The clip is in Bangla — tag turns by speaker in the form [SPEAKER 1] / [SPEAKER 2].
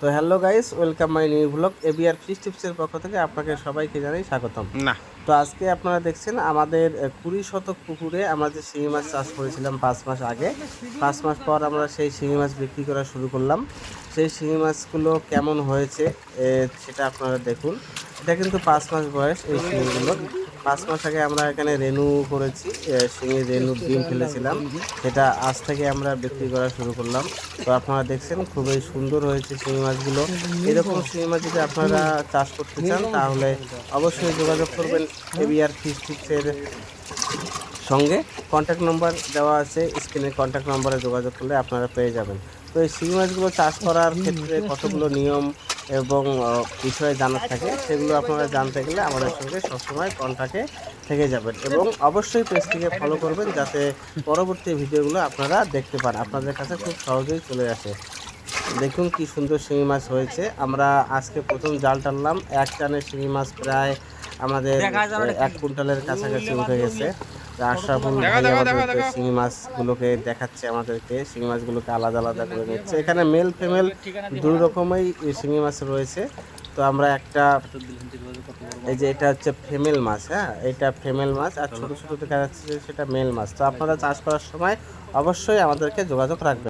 [SPEAKER 1] তো hello guys welcome my new blog ABR fish টিপসের পক্ষ থেকে আপনাকে সবাইকে জানাই স্বাগতম।
[SPEAKER 2] না।
[SPEAKER 1] তো আজকে আপনারা দেখছেন আমাদের কুড়ি শতক পুকুরে আমরা যে শিঙি মাছ চাষ করেছিলাম পাঁচ মাস আগে পাঁচ মাস পর আমরা সেই শিঙি মাছ বিক্রি করা শুরু করলাম। সেই শিঙি মাছগুলো কেমন হয়েছে সেটা আপনারা দেখুন। এটা কিন্তু পাঁচ মাস বয়স এই শিঙিগুলো পাঁচ মাস আগে আমরা এখানে রেনু করেছি শিঙি রেনু ডিম ফেলেছিলাম। সেটা আজ থেকে আমরা বিক্রি করা শুরু করলাম। তো আপনারা দেখছেন, খুবই সুন্দর হয়েছে শিঙি মাছগুলো। এরকম শিঙি মাছ যদি আপনারা চাষ করতে চান, তাহলে অবশ্যই যোগাযোগ করবেন এবিআর ফিশ টিপসের সঙ্গে। কন্ট্যাক্ট নম্বর দেওয়া আছে, স্ক্রিনে কন্ট্যাক্ট নম্বরে যোগাযোগ করলে আপনারা পেয়ে যাবেন। তো এই শিঙি মাছগুলো চাষ করার ক্ষেত্রে কতগুলো নিয়ম এবং বিষয়ে জানার থাকে সেগুলো আপনারা জানতে গেলে আমাদের সঙ্গে সবসময় কন্ট্যাক্টে থেকে যাবেন। এবং অবশ্যই পেজটিকে ফলো করবেন যাতে পরবর্তী ভিডিওগুলো আপনারা দেখতে পান। আপনাদের কাছে খুব সহজেই চলে আসে। দেখুন কি সুন্দর শিঙি মাছ হয়েছে। আমরা আজকে প্রথম জাল টানলাম। এক টানে শিঙি মাছ প্রায় আমাদের এক কুইন্টালের কাছাকাছি উঠে গেছে। আশরাফুল আমাদেরকে শিঙি মাছগুলোকে দেখাচ্ছে আমাদেরকে শিঙি মাছগুলোকে আলাদা আলাদা করে নিচ্ছে। এখানে মেল ফিমেল দুই রকমই শিঙি মাছ রয়েছে। তো আমরা একটা এই যে এটা হচ্ছে ফিমেল মাছ হ্যাঁ? এটা ফিমেল মাছ আর ছোটো ছোটো দেখা যাচ্ছে সেটা মেল মাছ। তো আপনারা চাষ করার সময় অবশ্যই আমাদেরকে যোগাযোগ রাখবেন।